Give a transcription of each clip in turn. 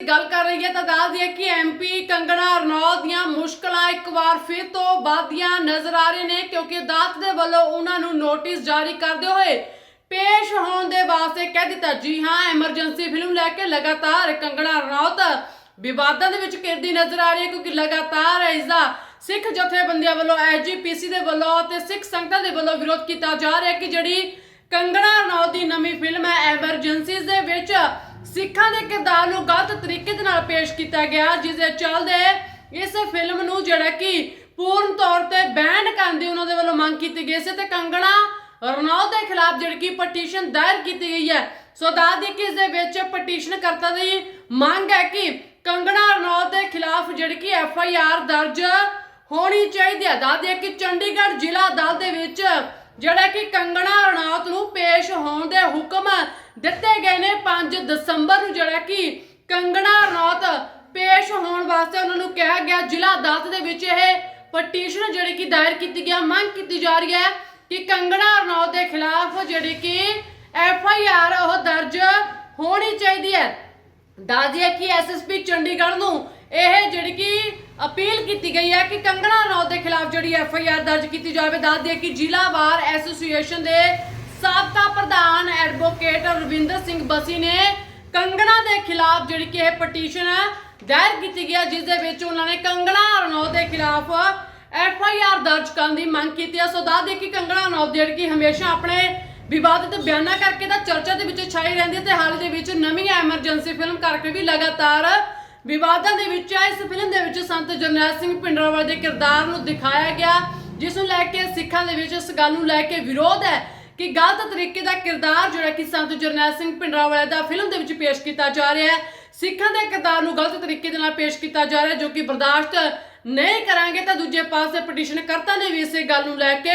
ਗੱਲ ਕਰ ਰਹੀ ਹੈ ਤਾਂ ਦੱਸ ਦਈਏ ਕਿ ਐਮਪੀ ਕੰਗਣਾ ਰਣੌਤ ਦੀਆਂ ਮੁਸ਼ਕਲਾਂ ਇੱਕ ਵਾਰ ਫਿਰ ਤੋਂ ਵਧਦੀਆਂ ਨਜ਼ਰ ਆ ਰਹੇ ਨੇ ਕਿਉਂਕਿ ਅਦਾਲਤ ਦੇ ਵੱਲੋਂ ਉਹਨਾਂ ਨੂੰ ਨੋਟਿਸ ਜਾਰੀ ਕਰਦੇ ਹੋਏ ਪੇਸ਼ ਹੋਣ ਦੇ ਵਾਸਤੇ ਕਹਿ ਦਿੱਤਾ। ਜੀ ਹਾਂ, ਐਮਰਜੈਂਸੀ ਫਿਲਮ ਲੈ ਕੇ ਲਗਾਤਾਰ ਕੰਗਣਾ ਰਣੌਤ ਵਿਵਾਦਾਂ ਦੇ ਵਿੱਚ ਘਿਰਦੀ ਨਜ਼ਰ ਆ ਰਹੀ ਹੈ ਕਿਉਂਕਿ ਲਗਾਤਾਰ ਇਸ ਦਾ ਸਿੱਖ ਜਥੇਬੰਦੀਆਂ ਵੱਲੋਂ ਐਜੀਪੀਸੀ ਦੇ ਵੱਲੋਂ ਤੇ ਸਿੱਖ ਸੰਗਤਾਂ ਦੇ ਵੱਲੋਂ ਵਿਰੋਧ ਕੀਤਾ ਜਾ ਰਿਹਾ ਹੈ ਕਿ ਜਿਹੜੀ ਕੰਗਣਾ ਰਣੌਤ ਦੀ ਨਵੀਂ ਫਿਲਮ ਹੈ ਐਮਰਜੈਂਸੀਜ਼ ਦੇ ਵਿੱਚ ਸਿੱਖਾਂ ਦੇ ਕਿਰਦਾਰ ਨੂੰ ਗਲਤ ਤਰੀਕੇ ਦੇ ਨਾਲ ਪੇਸ਼ ਕੀਤਾ ਗਿਆ, ਜਿਸ ਦੇ ਚੱਲਦੇ ਇਸ ਫਿਲਮ ਨੂੰ ਜਿਹੜਾ ਕਿ ਪੂਰਨ ਤੌਰ ਤੇ ਬੈਨ ਕਰਨ ਦੀ ਉਹਨਾਂ ਦੇ ਵੱਲੋਂ ਮੰਗ ਕੀਤੀ ਗਈ ਸੀ ਤੇ ਕੰਗਣਾ ਰਣੌਤ ਦੇ ਖਿਲਾਫ ਜਿਹੜੀ ਕਿ ਪਟੀਸ਼ਨ ਦਾਇਰ ਕੀਤੀ ਗਈ ਹੈ। ਸੋ ਦੱਸ ਦਈਏ ਕਿ ਇਸ ਦੇ ਵਿੱਚ ਪਟੀਸ਼ਨ ਕਰਤਾ ਦੀ ਮੰਗ ਹੈ ਕਿ ਕੰਗਣਾ ਰਣੌਤ ਦੇ ਖਿਲਾਫ ਜਿਹੜੀ ਕਿ ਐਫ ਆਈ ਆਰ ਦਰਜ ਹੋਣੀ ਚਾਹੀਦੀ ਹੈ। ਦੱਸ ਦਈਏ ਕਿ ਚੰਡੀਗੜ੍ਹ ਜ਼ਿਲ੍ਹਾ ਅਦਾਲਤ ਦੇ ਵਿੱਚ ਜਿਹੜਾ ਕਿ ਕੰਗਣਾ ਰਣੌਤ ਨੂੰ ਪੇਸ਼ ਹੋਣ ਦੇ ਹੁਕਮ ਦਿੱਤੇ ਗਏ ਨੇ 5 ਦਸੰਬਰ ਨੂੰ, ਜਿਹੜਾ ਕਿ ਕੰਗਣਾ ਰਣੌਤ ਪੇਸ਼ ਹੋਣ ਵਾਸਤੇ ਉਹਨਾਂ ਨੂੰ ਕਿਹਾ ਗਿਆ। ਜ਼ਿਲ੍ਹਾ ਅਦਾਲਤ ਦੇ ਵਿੱਚ ਇਹ ਪਟੀਸ਼ਨ ਜਿਹੜੀ ਕਿ ਦਾਇਰ ਕੀਤੀ ਗਿਆ, ਮੰਗ ਕੀਤੀ ਜਾ ਰਹੀ ਹੈ ਕਿ ਕੰਗਣਾ ਰਣੌਤ ਦੇ ਖਿਲਾਫ ਜਿਹੜੀ ਕਿ ਐਫ ਆਈ ਆਰ ਉਹ ਦਰਜ ਹੋਣੀ ਚਾਹੀਦੀ ਹੈ। ਦੱਸ ਕਿ ਐਸਐਸਪੀ ਚੰਡੀਗੜ੍ਹ ਨੂੰ ਇਹ ਜਿਹੜੀ ਕਿ ਅਪੀਲ ਕੀਤੀ ਗਈ ਹੈ ਕਿ ਕੰਗਣਾ ਰਣੌਤ ਦੇ ਖਿਲਾਫ ਜਿਹੜੀ ਐਫ ਆਈ ਆਰ ਦਰਜ ਕੀਤੀ ਜਾਵੇ। ਦੱਸ ਦਈਏ ਕਿ ਜ਼ਿਲ੍ਹਾ ਬਾਰ ਐਸੋਸੀਏਸ਼ਨ ਦੇ ਸਾਬਕਾ ਪ੍ਰਧਾਨ ਐਡਵੋਕੇਟ ਰਵਿੰਦਰ ਸਿੰਘ ਬਸੀ ਨੇ ਕੰਗਣਾ ਦੇ ਖਿਲਾਫ ਜਿਹੜੀ ਕਿ ਇਹ ਪਟੀਸ਼ਨ ਦਾਇਰ ਕੀਤੀ ਗਿਆ ਜਿਸ ਦੇ ਵਿੱਚ ਉਹਨਾਂ ਨੇ ਕੰਗਣਾ ਰਣੌਤ ਦੇ ਖਿਲਾਫ ਐਫ ਆਈ ਆਰ ਦਰਜ ਕਰਨ ਦੀ ਮੰਗ ਕੀਤੀ ਹੈ ਸੋ ਦੱਸ ਦਈਏ ਕਿ ਕੰਗਣਾ ਰਣੌਤ ਜਿਹੜੀ ਕਿ ਹਮੇਸ਼ਾ ਆਪਣੇ ਵਿਵਾਦਿਤ ਬਿਆਨਾਂ ਕਰਕੇ ਤਾਂ ਚਰਚਾ ਦੇ ਵਿੱਚ ਛਾਈ ਰਹਿੰਦੀ ਹੈ ਤੇ ਹਾਲ ਦੇ ਵਿੱਚ ਨਵੀਂ ਐਮਰਜੈਂਸੀ ਫਿਲਮ ਕਰਕੇ ਵੀ ਲਗਾਤਾਰ ਵਿਵਾਦਾਂ ਦੇ ਵਿੱਚ ਆ। ਇਸ ਫਿਲਮ ਦੇ ਵਿੱਚ ਸੰਤ ਜਰਨੈਲ ਸਿੰਘ ਪਿੰਡਰਾਵਾਲ ਦੇ ਕਿਰਦਾਰ ਨੂੰ ਦਿਖਾਇਆ ਗਿਆ, ਜਿਸ ਨੂੰ ਲੈ ਕੇ ਸਿੱਖਾਂ ਦੇ ਵਿੱਚ ਇਸ ਗੱਲ ਨੂੰ ਲੈ ਕੇ ਵਿਰੋਧ ਹੈ। ਕਿ ਗਲਤ ਤਰੀਕੇ ਦਾ ਕਿਰਦਾਰ ਜਿਹੜਾ ਕਿ ਸੰਤ ਜਰਨੈਲ ਸਿੰਘ ਪਿੰਡਰਾਵਾਲ ਦਾ ਫਿਲਮ ਦੇ ਵਿੱਚ ਪੇਸ਼ ਕੀਤਾ ਜਾ ਰਿਹਾ ਹੈ। ਸਿੱਖਾਂ ਦੇ ਕਿਰਦਾਰ ਨੂੰ ਗਲਤ ਤਰੀਕੇ ਦੇ ਨਾਲ ਪੇਸ਼ ਕੀਤਾ ਜਾ ਰਿਹਾ ਜੋ ਕਿ ਬਰਦਾਸ਼ਤ ਨਹੀਂ ਕਰਾਂਗੇ ਤਾਂ ਦੂਜੇ ਪਾਸੇ ਪਟੀਸ਼ਨ ਕਰਤਾ ਨੇ ਵੀ ਇਸੇ ਗੱਲ ਨੂੰ ਲੈ ਕੇ।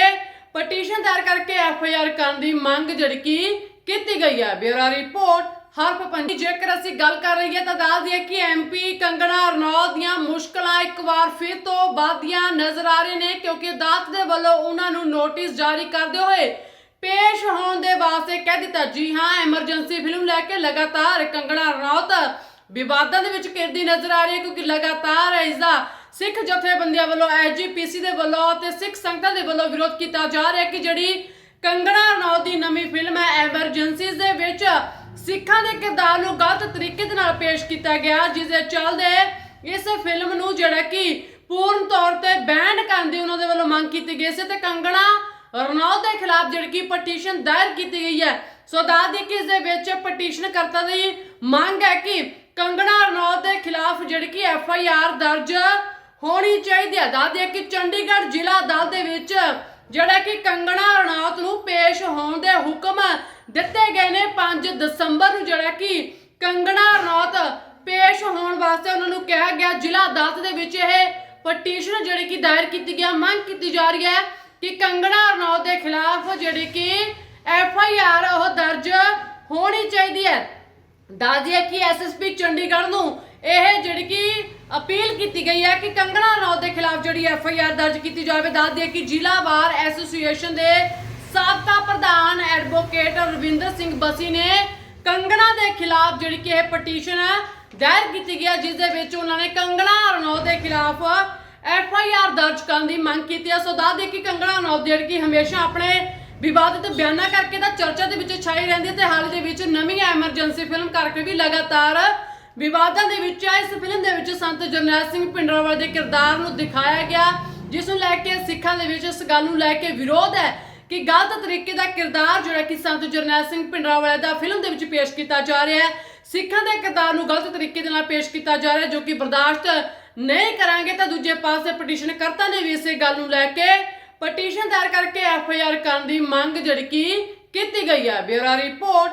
ਪਟੀਸ਼ਨ ਦਾਇਰ ਕਰਕੇ ਐਫ ਆਈ ਆਰ ਕਰਨ ਦੀ ਮੰਗ ਜਿਹੜੀ ਕਿ ਕੀਤੀ ਗਈ ਹੈ। ਬਿਊਰੋ ਰਿਪੋਰਟ, ਹਰਪ ਪੰਜੀ ਜੇਕਰ ਅਸੀਂ ਗੱਲ ਕਰ ਰਹੀ ਹੈ ਤਾਂ ਦੱਸ ਦਈਏ ਕਿ ਐਮਪੀ ਕੰਗਣਾ ਰਣੌਤ ਦੀਆਂ ਮੁਸ਼ਕਲਾਂ ਇੱਕ ਵਾਰ ਫਿਰ ਤੋਂ ਵੱਧਦੀਆਂ ਨਜ਼ਰ ਆ ਰਹੇ ਨੇ, ਕਿਉਂਕਿ ਅਦਾਲਤ ਦੇ ਵੱਲੋਂ ਉਹਨਾਂ ਨੂੰ ਨੋਟਿਸ ਜਾਰੀ ਕਰਦੇ ਹੋਏ। ਪੇਸ਼ ਹੋਣ ਦੇ ਵਾਸਤੇ ਕਹਿ ਦਿੱਤਾ, ਜੀ ਹਾਂ ਐਮਰਜੈਂਸੀ ਫਿਲਮ ਲੈ ਕੇ ਲਗਾਤਾਰ ਕੰਗਣਾ ਰਣੌਤ ਵਿਵਾਦਾਂ ਦੇ ਵਿੱਚ ਘਿਰਦੀ ਨਜ਼ਰ ਆ ਰਹੀ ਹੈ ਕਿਉਂਕਿ ਲਗਾਤਾਰ ਇਸ ਦਾ ਸਿੱਖ ਜਥੇਬੰਦੀਆਂ ਵੱਲੋਂ ਐਜੀਪੀਸੀ ਦੇ ਵੱਲੋਂ ਤੇ ਸਿੱਖ ਸੰਗਤਾਂ ਦੇ ਵੱਲੋਂ ਵਿਰੋਧ ਕੀਤਾ ਜਾ ਰਿਹਾ ਹੈ ਕਿ ਜਿਹੜੀ ਕੰਗਣਾ ਰਣੌਤ ਦੀ ਨਵੀਂ ਫਿਲਮ ਹੈ ਐਮਰਜੈਂਸੀਜ਼ ਦੇ ਵਿੱਚ ਸਿੱਖਾਂ ਦੇ ਕਿਰਦਾਰ ਨੂੰ ਗਲਤ ਤਰੀਕੇ ਦੇ ਨਾਲ ਪੇਸ਼ ਕੀਤਾ ਗਿਆ ਜਿਸ ਦੇ ਚੱਲਦੇ ਇਸ ਫਿਲਮ ਨੂੰ ਜਿਹੜਾ ਕਿ ਪੂਰਨ ਤੌਰ ਤੇ ਬੈਨ ਕਰਨ ਦੀ ਉਹਨਾਂ ਦੇ ਵੱਲੋਂ ਮੰਗ ਕੀਤੀ ਗਈ ਸੀ ਤੇ ਕੰਗਣਾ ਰਣੌਤ ਦੇ ਖਿਲਾਫ ਜਿਹੜੀ ਕਿ ਪਟੀਸ਼ਨ ਦਾਇਰ ਕੀਤੀ ਗਈ ਹੈ। ਸੋ ਦੱਸ ਦਈਏ ਕਿ ਇਸ ਦੇ ਵਿੱਚ ਪਟੀਸ਼ਨ ਕਰਤਾ ਦੀ ਮੰਗ ਹੈ ਕਿ ਕੰਗਣਾ ਰਣੌਤ ਦੇ ਖਿਲਾਫ ਜਿਹੜੀ ਕਿ ਐਫ ਆਈ ਆਰ ਦਰਜ ਹੋਣੀ ਚਾਹੀਦੀ ਹੈ। ਦੱਸ ਦਈਏ ਕਿ ਚੰਡੀਗੜ੍ਹ ਜ਼ਿਲ੍ਹਾ ਅਦਾਲਤ ਦੇ ਵਿੱਚ ਜਿਹੜਾ ਕਿ ਕੰਗਣਾ ਰਣੌਤ ਨੂੰ ਪੇਸ਼ ਹੋਣ ਦੇ ਹੁਕਮ ਦਿੱਤੇ ਗਏ ਨੇ। 5 ਦਸੰਬਰ ਨੂੰ ਜਿਹੜਾ ਕਿ ਕੰਗਣਾ ਰਣੌਤ ਪੇਸ਼ ਹੋਣ ਵਾਸਤੇ ਉਹਨਾਂ ਨੂੰ ਕਿਹਾ ਗਿਆ। ਜ਼ਿਲ੍ਹਾ ਅਦਾਲਤ ਦੇ ਵਿੱਚ ਇਹ ਪਟੀਸ਼ਨ ਜਿਹੜੀ ਕਿ ਦਾਇਰ ਕੀਤੀ ਗਿਆ, ਮੰਗ ਕੀਤੀ ਜਾ ਰਹੀ ਹੈ। ਕਿ ਕੰਗਣਾ ਰਣੌਤ ਦੇ ਖਿਲਾਫ ਜਿਹੜੀ ਕਿ ਐਫ ਆਈ ਆਰ ਉਹ ਦਰਜ ਹੋਣੀ ਚਾਹੀਦੀ ਹੈ। ਦੱਸ ਕਿ ਐਸਐਸਪੀ ਚੰਡੀਗੜ੍ਹ ਨੂੰ ਇਹ ਜਿਹੜੀ ਕਿ ਅਪੀਲ ਕੀਤੀ ਗਈ ਹੈ ਕਿ ਕੰਗਣਾ ਰਣੌਤ ਦੇ ਖਿਲਾਫ ਜਿਹੜੀ ਐਫ ਆਈ ਆਰ ਦਰਜ ਕੀਤੀ ਜਾਵੇ। ਦੱਸ ਕਿ ਜ਼ਿਲ੍ਹਾ ਬਾਰ ਐਸੋਸੀਏਸ਼ਨ ਦੇ ਸਾਬਕਾ ਪ੍ਰਧਾਨ ਐਡਵੋਕੇਟ ਰਵਿੰਦਰ ਸਿੰਘ ਬਸੀ ਨੇ ਕੰਗਣਾ ਦੇ ਖਿਲਾਫ ਜਿਹੜੀ ਕਿ ਇਹ ਪਟੀਸ਼ਨ ਦਾਇਰ ਕੀਤੀ ਗਿਆ ਜਿਸ ਦੇ ਵਿੱਚ ਉਹਨਾਂ ਨੇ ਕੰਗਣਾ ਰਣੌਤ ਦੇ ਖਿਲਾਫ ਐਫ ਆਈ ਆਰ ਦਰਜ ਕਰਨ ਦੀ ਮੰਗ ਕੀਤੀ ਹੈ ਸੋ ਦੱਸ ਦਈਏ ਕਿ ਕੰਗਣਾ ਰਣੌਤ ਜਿਹੜੀ ਹਮੇਸ਼ਾ ਆਪਣੇ ਵਿਵਾਦਿਤ ਬਿਆਨਾਂ ਕਰਕੇ ਤਾਂ ਚਰਚਾ ਦੇ ਵਿੱਚ ਛਾਈ ਰਹਿੰਦੀ ਤੇ ਹਾਲ ਦੇ ਵਿੱਚ ਨਵੀਂ ਐਮਰਜੈਂਸੀ ਫਿਲਮ ਕਰਕੇ ਵੀ ਲਗਾਤਾਰ ਵਿਵਾਦਾਂ ਦੇ ਵਿੱਚ ਆ। ਇਸ ਫਿਲਮ ਦੇ ਵਿੱਚ ਸੰਤ ਜਰਨੈਲ ਸਿੰਘ ਪਿੰਡਰਾਵਾਲ ਦੇ ਕਿਰਦਾਰ ਨੂੰ ਦਿਖਾਇਆ ਗਿਆ, ਜਿਸ ਨੂੰ ਲੈ ਕੇ ਸਿੱਖਾਂ ਦੇ ਵਿੱਚ ਇਸ ਗੱਲ ਨੂੰ ਲੈ ਕੇ ਵਿਰੋਧ ਹੈ ਕਿ ਗਲਤ ਤਰੀਕੇ ਦਾ ਕਿਰਦਾਰ ਜਿਹੜਾ ਕਿ ਸੰਤ ਜਰਨੈਲ ਸਿੰਘ ਪਿੰਡਰਾਵਾਲ ਦਾ ਫਿਲਮ ਦੇ ਵਿੱਚ ਪੇਸ਼ ਕੀਤਾ ਜਾ ਰਿਹਾ ਹੈ। ਸਿੱਖਾਂ ਦੇ ਕਿਰਦਾਰ ਨੂੰ ਗਲਤ ਤਰੀਕੇ ਦੇ ਨਾਲ ਪੇਸ਼ ਕੀਤਾ ਜਾ ਰਿਹਾ ਜੋ ਕਿ ਬਰਦਾਸ਼ਤ ਨਹੀਂ ਕਰਾਂਗੇ ਤਾਂ ਦੂਜੇ ਪਾਸੇ ਪਟੀਸ਼ਨ ਕਰਤਾ ਨੇ ਵੀ ਇਸੇ ਗੱਲ ਨੂੰ ਲੈ ਕੇ। ਪਟੀਸ਼ਨ ਦਾਇਰ ਕਰਕੇ ਐਫ ਆਈ ਆਰ ਕਰਨ ਦੀ ਮੰਗ ਜਿਹੜੀ ਕਿ ਕੀਤੀ ਗਈ ਹੈ। Bureau report